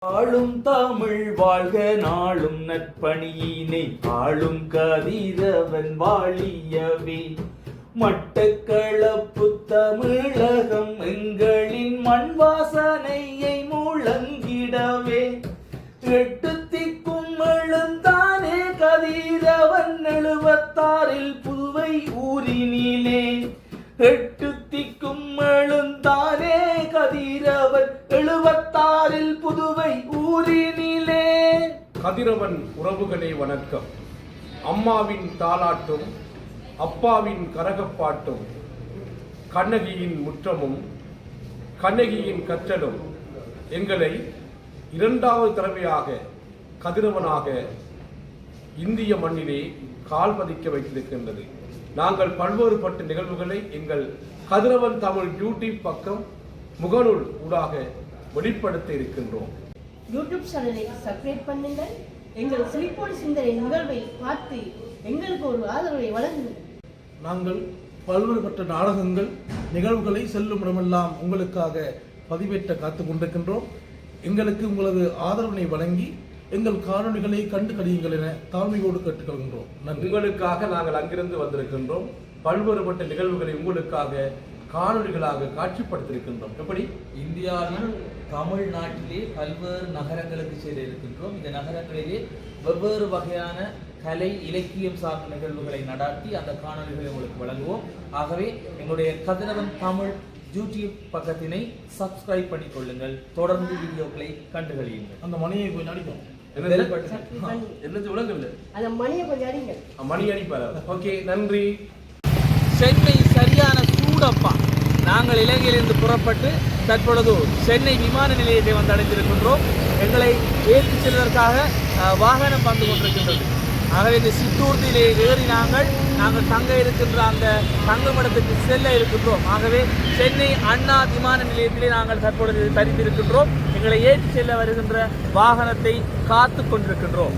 ஆளும் தமிழ் வாழ்க நாளும் நற்பணியினை. ஆளும் கதிரவன் வாழியவே. மட்டக்களப்பு தமிழகம் எங்களின் மண் வாசனையை முழங்கிடவே. எட்டு திக்கும் எழுந்தானே கதிரவன் எழுபத்தாறில் புதுவை ஊரினிலே. எட்டு புதுவை ஊரினிலே கதிரவன் உறவுகளே வணக்கம். அம்மாவின் தாலாட்டும் அப்பாவின் கரகப்பாட்டும் கண்ணகியின் முற்றமும் கண்ணகியின் கற்றலும் எங்களை இரண்டாவது தடவையாக கதிரவனாக இந்திய மண்ணிலே கால் பதிக்க வைத்திருக்கின்றது. நாங்கள் பல்வேறுபட்ட நிகழ்வுகளை எங்கள் கதிரவன் தமிழ் யூடியூப் பக்கம் முகநூல் ஊடாக வெளிப்படுத்த இருக்கின்றோம். யூடியூப் சேனலை சப்ஸ்கிரைப் பண்ணுங்கள். எங்கள் சிலிப்போடு சிந்தனை நிகழ்வை பார்த்து எங்களுக்கு ஒரு ஆதரவை வழங்குங்கள் நாங்கள் பல்வேறுபட்ட நாடகங்கள் நிகழ்வுகளை செல்லும் இடமெல்லாம் உங்களுக்காக பதிவேற்ற காத்து கொண்டிருக்கின்றோம். எங்களுக்கு உங்களது ஆதரவினை வழங்கி எங்கள் காணொளிகளை கண்டு கழியுங்கள் என தாழ்மையோடு கேட்டுக்கொள்கின்றோம். உங்களுக்காக நாங்கள் அங்கிருந்து வந்திருக்கின்றோம். பல்வேறுபட்ட நிகழ்வுகளை உங்களுக்காக காணொளிகளாக காட்சிப்படுத்தியிருக்கின்றோம். எப்படி? இந்தியாவின் தமிழ்நாட்டிலே பல்வேறு நகரங்களுக்கு செல்ல இருக்கின்றோம் இந்த நகரங்களிலே வெவ்வேறு வகையான கலை இலக்கியம் சார்ந்த நிகழ்வுகளை நடாத்தி அந்த காணொளிகளை உங்களுக்கு வழங்குவோம். ஆகவே எங்களுடைய கதிரவன் தமிழ் யூடியூப் பக்கத்தினை சப்ஸ்கிரைப் பண்ணிக் கொள்ளுங்கள். தொடர்ந்து வீடியோக்களை கண்டுகளியுங்கள். அந்த மணியை பண்ணி. கொஞ்சம் அடிங்கள் மணி அடிப்பார்? ஓகே நன்றி. சென்னை சரியான சூடப்பா நாங்கள் இலங்கையிலிருந்து புறப்பட்டு தற்பொழுது சென்னை விமான நிலையத்தை வந்து அடைந்திருக்கின்றோம். எங்களை ஏற்றி செல்வதற்காக வாகனம் வந்து கொண்டிருக்கின்றது. ஆகவே இந்த சித்தூர்தியிலே ஏறி நாங்கள் நாங்கள் தங்க இருக்கின்ற அந்த தங்குமிடத்துக்கு செல்ல இருக்கின்றோம். ஆகவே சென்னை அண்ணா விமான நிலையத்திலே நாங்கள் தற்பொழுது தரித்திருக்கின்றோம். எங்களை ஏற்றிச் செல்ல வருகின்ற வாகனத்தை காத்து கொண்டிருக்கின்றோம்.